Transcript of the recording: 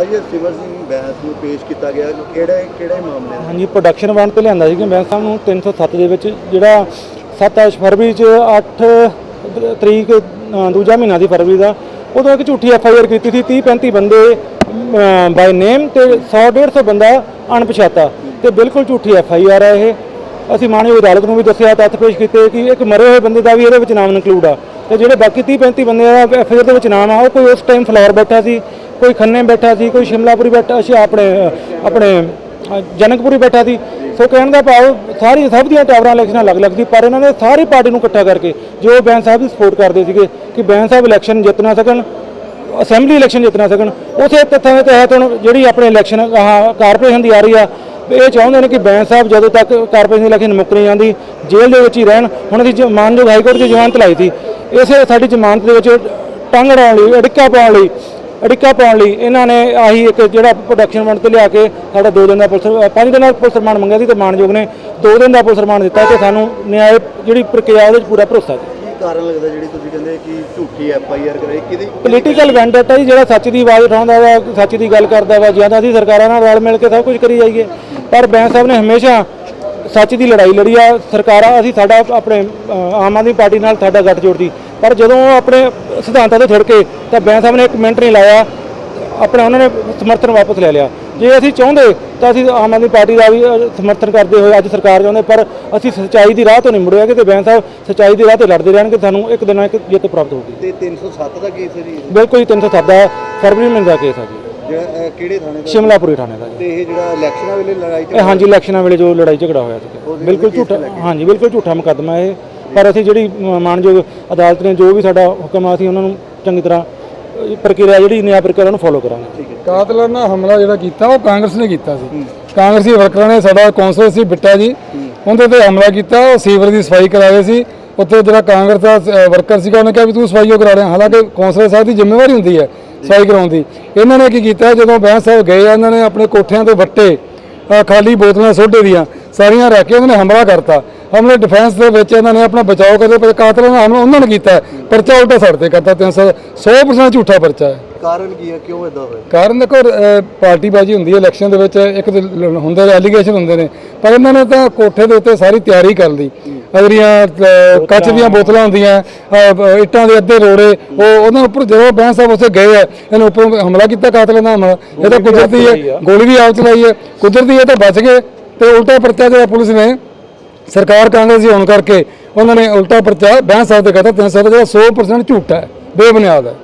ਅਜੇ ਸਿਮਰ ਸਿੰਘ ਬੈਂਸ ਨੂੰ ਪੇਸ਼ ਕੀਤਾ ਗਿਆ ਕਿਹੜੇ ਕਿਹੜੇ ਮਾਮਲੇ ਹਾਂਜੀ ਪ੍ਰੋਡਕਸ਼ਨ ਵਾਰੰਟ ਤੇ ਲਿਆਂਦਾ ਸੀ ਕਿ ਬੈਂਕ ਸਾਹਿਬ ਨੂੰ 307 ਦੇ ਵਿੱਚ, ਜਿਹੜਾ 7 ਫਰਵਰੀ ਚ 8 ਤਰੀਕ ਦੂਜਾ ਮਹੀਨਾ ਦੀ ਫਰਵਰੀ ਦਾ, ਉਦੋਂ ਇੱਕ ਝੂਠੀ ਐਫ ਆਈ ਆਰ ਕੀਤੀ ਸੀ 30 35 ਬੰਦੇ ਬਾਈ ਨੇਮ ਤੇ 100 150 ਬੰਦਾ ਅਣਪਛਾਤਾ ਤੇ ਬਿਲਕੁਲ ਝੂਠੀ ਐਫ ਆਈ ਆਰ ਹੈ ਇਹ। ਅਸੀਂ ਮਾਨਯੋਗ ਅਦਾਲਤ ਨੂੰ ਵੀ ਦੱਸਿਆ, ਤੱਥ ਪੇਸ਼ ਕੀਤੇ ਕਿ ਇੱਕ ਮਰੇ ਹੋਏ ਬੰਦੇ ਦਾ ਵੀ ਇਹਦੇ ਵਿੱਚ ਨਾਮ ਇਨਕਲੂਡ ਆ। ਤੇ ਜਿਹੜੇ ਬਾਕੀ 30 35 ਬੰਦੇ ਦਾ ਐਫ ਆਈ ਆਰ ਦੇ ਵਿੱਚ ਨਾਮ ਆ, ਉਹ ਕੋਈ ਉਸ ਟਾਈਮ ਫਲੋਰ ਬੈਠਾ ਸੀ। ਕੋਈ ਖੰਨੇ ਬੈਠਾ ਸੀ, ਕੋਈ ਸ਼ਿਮਲਾਪੁਰੀ ਬੈਠਾ ਸੀ ਆਪਣੇ ਆਪਣੇ ਜਨਕਪੁਰੀ ਬੈਠਾ ਸੀ। ਸੋ ਕਹਿਣ ਦਾ ਭਾਵ, ਸਾਰੀ ਸਭ ਦੀਆਂ ਟਾਵਰਾਂ ਇਲੈਕਸ਼ਨਾਂ ਅਲੱਗ-ਅਲੱਗ ਸੀ, ਪਰ ਇਹਨਾਂ ਨੇ ਸਾਰੀ ਪਾਰਟੀ ਨੂੰ ਇਕੱਠਾ ਕਰਕੇ ਜੋ ਬੈਂਸ ਸਾਹਿਬ ਦੀ ਸਪੋਰਟ ਕਰਦੇ ਸੀਗੇ ਕਿ ਬੈਂਸ ਸਾਹਿਬ ਇਲੈਕਸ਼ਨ ਜਿੱਤ ਨਾ ਸਕਣ, ਅਸੈਂਬਲੀ ਇਲੈਕਸ਼ਨ ਜਿੱਤ ਨਾ ਸਕਣ, ਉਸੇ ਤੱਥਾਂ ਦੇ ਤਹਿਤ ਹੁਣ ਜਿਹੜੀ ਆਪਣੇ ਇਲੈਕਸ਼ਨ, ਆਹ ਕਾਰਪੋਰੇਸ਼ਨ ਦੀ ਆ ਰਹੀ ਆ, ਇਹ ਚਾਹੁੰਦੇ ਨੇ ਕਿ ਬੈਂਸ ਸਾਹਿਬ ਜਦੋਂ ਤੱਕ ਕਾਰਪੋਰੇਸ਼ਨ ਦੀ ਇਲੈਕਸ਼ਨ ਮੁੱਕ ਨਹੀਂ ਜਾਂਦੀ, ਜੇਲ੍ਹ ਦੇ ਵਿੱਚ ਹੀ ਰਹਿਣ। ਹੁਣ ਅਸੀਂ ਜ- ਮਾਨਯੋਗ ਹਾਈ ਕੋਰਟ ਦੀ ਜ਼ਮਾਨਤ ਲਾਈ ਸੀ। ਇਸੇ ਸਾਡੀ ਜ਼ਮਾਨਤ ਦੇ ਵਿੱਚ ਟੰਗ ਅੜਾਉਣ ਲਈ, ਅੜਿੱਕਾ ਪਾਉਣ ਲਈ ਅੜਿੱਕਾ ਪਾਉਣ ਲਈ। ਇਹਨਾਂ ਨੇ ਆਹੀ ਇੱਕ ਜਿਹੜਾ ਪ੍ਰੋਡਕਸ਼ਨ ਵੰਡ ਤੇ ਲਿਆ ਕੇ ਸਾਡਾ 2 ਦਿਨ ਦਾ ਪੁਲਿਸ ਪੰਜ ਦਿਨ ਦਾ ਪੁਲਿਸ ਰਿਮਾਂਡ ਮੰਗਿਆ ਸੀ ਤੇ ਮਾਨਯੋਗ ਨੇ 2 ਦਿਨ ਦਾ ਪੁਲਿਸ ਰਿਮਾਂਡ ਦਿੱਤਾ ਤੇ ਸਾਨੂੰ ਨਿਆਂ ਜਿਹੜੀ ਪ੍ਰਕਿਰਿਆ ਉਹਦੇ 'ਚ ਪੂਰਾ ਭਰੋਸਾ ਕੀ ਕਾਰਨ ਲੱਗਦਾ ਜਿਹੜੀ ਤੁਸੀਂ ਕਹਿੰਦੇ ਕਿ ਝੂਠੀ ਐਫ ਆਈ ਆਰ ਕਰਾਈ? ਕਿਹਦੀ ਪੋਲੀਟੀਕਲ ਵੈਂਡੇਟਾ ਜੀ ਜਿਹੜਾ ਸੱਚ ਦੀ ਆਵਾਜ਼ ਉਠਾਉਂਦਾ ਵਾ ਸੱਚ ਦੀ ਗੱਲ ਕਰਦਾ ਵਾ ਜ਼ਿਆਦਾ ਅਸੀਂ ਸਰਕਾਰਾਂ ਨਾਲ ਰਲ ਮਿਲ ਕੇ ਸਭ ਕੁਝ ਕਰੀ ਜਾਈਏ। ਪਰ ਬੈਂਸ ਸਾਹਿਬ ਨੇ ਹਮੇਸ਼ਾ ਸੱਚ ਦੀ ਲੜਾਈ ਲੜੀ ਆ। ਸਰਕਾਰਾਂ ਅਸੀਂ ਸਾਡਾ ਆਪਣੇ ਆਮ ਆਦਮੀ ਪਾਰਟੀ ਨਾਲ ਸਾਡਾ ਗੱਠਜੋੜ ਸੀ। ਪਰ ਜਦੋਂ ਉਹ ਆਪਣੇ ਸਿਧਾਂਤਾਂ ਤੇ ਥਿੜਕੇ ਤਾਂ ਬੈਂਸ ਸਾਹਿਬ ਨੇ ਇੱਕ ਮਿੰਟ ਨਹੀਂ ਲਾਇਆ ਆਪਣਾ ਉਹਨਾਂ ਨੇ ਸਮਰਥਨ ਵਾਪਸ ਲੈ ਲਿਆ। ਜੇ ਅਸੀਂ ਚਾਹੁੰਦੇ ਤਾਂ ਅਸੀਂ ਆਮ ਆਦਮੀ ਪਾਰਟੀ ਦਾ ਵੀ ਸਮਰਥਨ ਕਰਦੇ ਹੋਏ ਅੱਜ ਸਰਕਾਰ ਚਾਹੁੰਦੇ ਪਰ ਅਸੀਂ ਸੱਚਾਈ ਦੀ ਰਾਹ ਤੋਂ ਨਹੀਂ ਮੁੜਿਆ ਕਿ ਬੈਂਸ ਸਾਹਿਬ ਸੱਚਾਈ ਦੀ ਰਾਹ ਤੇ ਲੜਦੇ ਰਹਿਣਗੇ ਸਾਨੂੰ ਇੱਕ ਦਿਨ ਇੱਕ ਜਿੱਤ ਪ੍ਰਾਪਤ ਹੋਊਗੀ। ਤੇ 307 ਦਾ ਕੇਸ ਹੈ ਜੀ ਬਿਲਕੁਲ ਹੀ 307 ਦਾ ਫਰਵਰੀ ਮਹੀਨੇ ਦਾ ਕੇਸ ਆ ਜੀ। ਕਿਹੜੇ ਥਾਣੇ ਦਾ? ਸ਼ਿਮਲਾਪੁਰੀ ਥਾਣੇ ਦਾ ਤੇ ਇਹ ਜਿਹੜਾ ਇਲੈਕਸ਼ਨਾਂ ਵੇਲੇ ਲੜਾਈ ਇਹ ਹਾਂਜੀ ਇਲੈਕਸ਼ਨਾਂ ਵੇਲੇ ਜੋ ਲੜਾਈ ਝਗੜਾ ਹੋਇਆ ਸੀ ਬਿਲਕੁਲ ਝੂਠਾ ਹਾਂਜੀ ਬਿਲਕੁਲ ਝੂਠਾ ਮੁਕੱਦਮਾ ਇਹ। ਪਰ ਅਸੀਂ ਜਿਹੜੀ ਮ- ਮਾਣਯੋਗ ਅਦਾਲਤ ਨੇ ਜੋ ਵੀ ਸਾਡਾ ਹੁਕਮ ਆ ਅਸੀਂ ਉਹਨਾਂ ਨੂੰ ਚੰਗੀ ਤਰ੍ਹਾਂ ਪ੍ਰਕਿਰਿਆ ਜਿਹੜੀ ਨਿਆਂ ਪ੍ਰਕਿਰਿਆ ਨੂੰ ਫੋਲੋ ਕਰਾਂਗੇ। ਕਾਤਲਾਂ ਨਾਲ ਹਮਲਾ ਜਿਹੜਾ ਕੀਤਾ ਉਹ ਕਾਂਗਰਸ ਨੇ ਕੀਤਾ ਸੀ। ਕਾਂਗਰਸੀ ਵਰਕਰਾਂ ਨੇ ਸਾਡਾ ਕੌਂਸਲਰ ਸੀ ਬਿੱਟਾ ਜੀ ਉਹਦੇ ਤੇ ਹਮਲਾ ਕੀਤਾ ਉਹ ਸੀਵਰ ਦੀ ਸਫ਼ਾਈ ਕਰਾ ਰਹੇ ਸੀ। ਉੱਥੇ ਜਿਹੜਾ ਕਾਂਗਰਸ ਦਾ ਵਰਕਰ ਸੀਗਾ ਉਹਨੇ ਕਿਹਾ ਵੀ ਤੂੰ ਸਫ਼ਾਈ ਉਹ ਕਰਾ ਰਿਹਾ। ਹਾਲਾਂਕਿ ਕੌਂਸਲਰ ਸਾਹਿਬ ਦੀ ਜ਼ਿੰਮੇਵਾਰੀ ਹੁੰਦੀ ਹੈ ਸਫ਼ਾਈ ਕਰਾਉਣ ਦੀ। ਇਹਨਾਂ ਨੇ ਕੀ ਕੀਤਾ ਜਦੋਂ ਬੈਂਸ ਸਾਹਿਬ ਗਏ ਇਹਨਾਂ ਨੇ ਆਪਣੇ ਕੋਠਿਆਂ ਤੇ ਵੱਟੇ ਖਾਲੀ ਬੋਤਲਾਂ ਸੋਡੇ ਦੀਆਂ ਸਾਰੀਆਂ ਰੱਖ ਕੇ ਉਹਨਾਂ ਨੇ ਹਮਲਾ ਕਰਤਾ। ਹਮਲੇ ਡਿਫੈਂਸ ਦੇ ਵਿੱਚ ਇਹਨਾਂ ਨੇ ਆਪਣਾ ਬਚਾਓ ਕਰਦੇ ਪਰ ਕਾਤਲਾਂ ਨਾਲ ਹਮਲਾ ਉਹਨਾਂ ਨੇ ਕੀਤਾ। ਪਰਚਾ ਉਲਟਾ ਸੜ ਤੇ ਕਰਤਾ 300 100% ਝੂਠਾ ਪਰਚਾ ਹੈ। ਕਾਰਨ ਕੀ ਹੈ? ਕਿਉਂ ਇਦਾਂ ਹੋਇਆ? ਕਾਰਨ ਦੇਖੋ ਅਹ, ਪਾਰਟੀਬਾਜ਼ੀ ਹੁੰਦੀ ਹੈ ਇਲੈਕਸ਼ਨ ਦੇ ਵਿੱਚ ਇੱਕ ਹੁੰਦੇ ਐਲੀਗੇਸ਼ਨ ਹੁੰਦੇ ਨੇ। ਪਰ ਇਹਨਾਂ ਨੇ ਤਾਂ ਕੋਠੇ ਦੇ ਉੱਤੇ ਸਾਰੀ ਤਿਆਰੀ ਕਰ ਲਈ। ਅਗਰੀਆਂ ਅਹ, ਕੱਚ ਦੀਆਂ ਬੋਤਲਾਂ ਹੁੰਦੀਆਂ ਇੱਟਾਂ ਦੇ ਅੱਧੇ ਰੋੜੇ ਉਹ ਉਹਨਾਂ ਉੱਪਰ ਜਦੋਂ ਬੈਂਸ ਸਾਹਿਬ ਉੱਥੇ ਗਏ ਆ ਇਹਨਾਂ ਉੱਪਰ ਹਮਲਾ ਕੀਤਾ ਕਾਤਲਾਂ ਦਾ ਹਮਲਾ ਇਹ ਤਾਂ ਕੁਦਰਤੀ ਹੈ ਗੋਲੀ ਵੀ ਆਪ ਚਲਾਈ ਹੈ। ਕੁਦਰਤੀ ਇਹ ਤਾਂ ਬਚ ਗਏ ਤੇ ਉਲਟਾ ਪਰਚਾ ਜਿਹੜਾ ਪੁਲਿਸ ਨੇ ਸਰਕਾਰ ਕਾਂਗਰਸ ਦੀ ਹੋਣ ਕਰਕੇ ਉਹਨਾਂ ਨੇ ਉਲਟਾ ਪਰਚਾ ਬੈਂਸ ਸਾਹਿਬ ਤੇ ਕਹਤਾ 300 ਜਿਹੜਾ 100% ਝੂਠਾ ਹੈ ਬੇਬੁਨਿਆਦ ਹੈ।